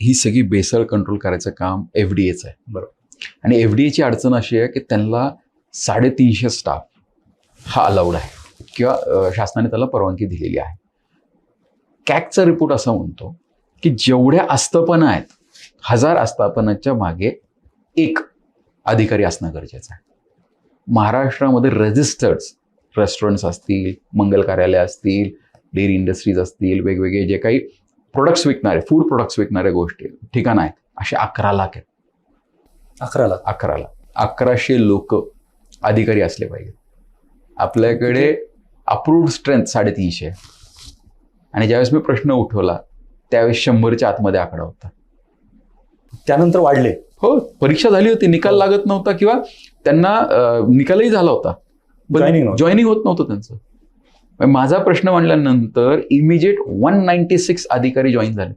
ही सगळी बेसळ कंट्रोल करायचं काम एफ डी एचं आहे. बरोबर. आणि एफ डी एची अडचण अशी आहे की त्यांना साडेतीनशे स्टाफ हा अलाउड आहे. किंवा शासनाने त्याला परवानगी दिलेली आहे. कॅकचा रिपोर्ट असं म्हणतो की जेवढ्या आस्थापना आहेत हजार आस्थापनाच्या मागे एक अधिकारी असणं गरजेचं आहे. महाराष्ट्रामध्ये रजिस्टर्ड रेस्टॉरंट्स असतील मंगल कार्यालय असतील डेअरी इंडस्ट्रीज असतील वेगवेगळे जे काही प्रोडक्ट्स विकणारे फूड प्रोडक्ट्स विकणाऱ्या गोष्टी ठिकाणं आहेत. असे अकरा लाख आहेत. अकरा लाख. अकराला अकराशे लोक अधिकारी असले पाहिजे आपल्याकडे अप्रूव्ड स्ट्रेंथ साडेतीनशे. आहे आणि ज्यावेळेस मी प्रश्न उठवला त्यावेळेस शंभरच्या आतमध्ये आकडा होता. त्यानंतर वाढले. हो परीक्षा झाली होती. निकाल लागत नव्हता किंवा त्यांना निकालही झाला होता. जॉईनिंग होत नव्हतं त्यांचं. माझा प्रश्न मांडल्यानंतर इमिजिएट वन नाईन्टी सिक्स अधिकारी जॉईन झाले.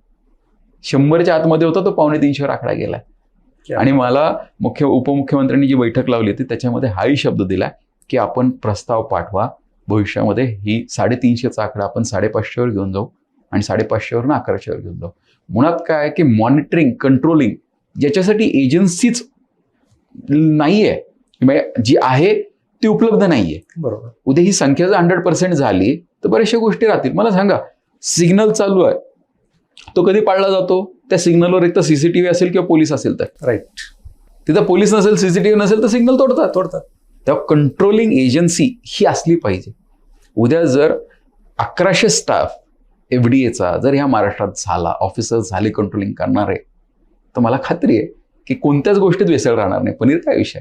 शंभरच्या आतमध्ये होता तो पावणे तीनशेवर आकडा गेलाय आणि मला मुख्य उपमुख्यमंत्र्यांनी जी बैठक लावली होती त्याच्यामध्ये हाही शब्द दिला की आपण प्रस्ताव पाठवा भविष्यामध्ये ही साडेतीनशेचा आकडा आपण साडेपाचशेवर घेऊन जाऊ आणि साडेपाचशेवरनं अकराशेवर घेऊन जाऊ. मुळात काय आहे की मॉनिटरिंग कंट्रोलिंग ज्याच्यासाठी एजन्सीच नाही आहे जी आहे ती उपलब्ध नाही आहे बरोबर. उद्या ही संख्या जर हंड्रेड पर्सेंट झाली तर बऱ्याचशा गोष्टी राहतील. मला सांगा सिग्नल चालू आहे. तो कधी पाळला जातो? त्या सिग्नलवर एक तर सीसीटीव्ही असेल किंवा पोलीस असेल तर. राईट तिथं पोलीस नसेल सीसीटीव्ही नसेल तर सिग्नल तोडतात. तोडतात. तेव्हा कंट्रोलिंग एजन्सी ही असली पाहिजे. उद्या जर अकराशे स्टाफ एफ डी एचा जर ह्या महाराष्ट्रात झाला ऑफिसर्स झाले कंट्रोलिंग करणारे तर मला खात्री आहे की कोणत्याच गोष्टीत वेसळ राहणार नाही. पनीर काय विषय?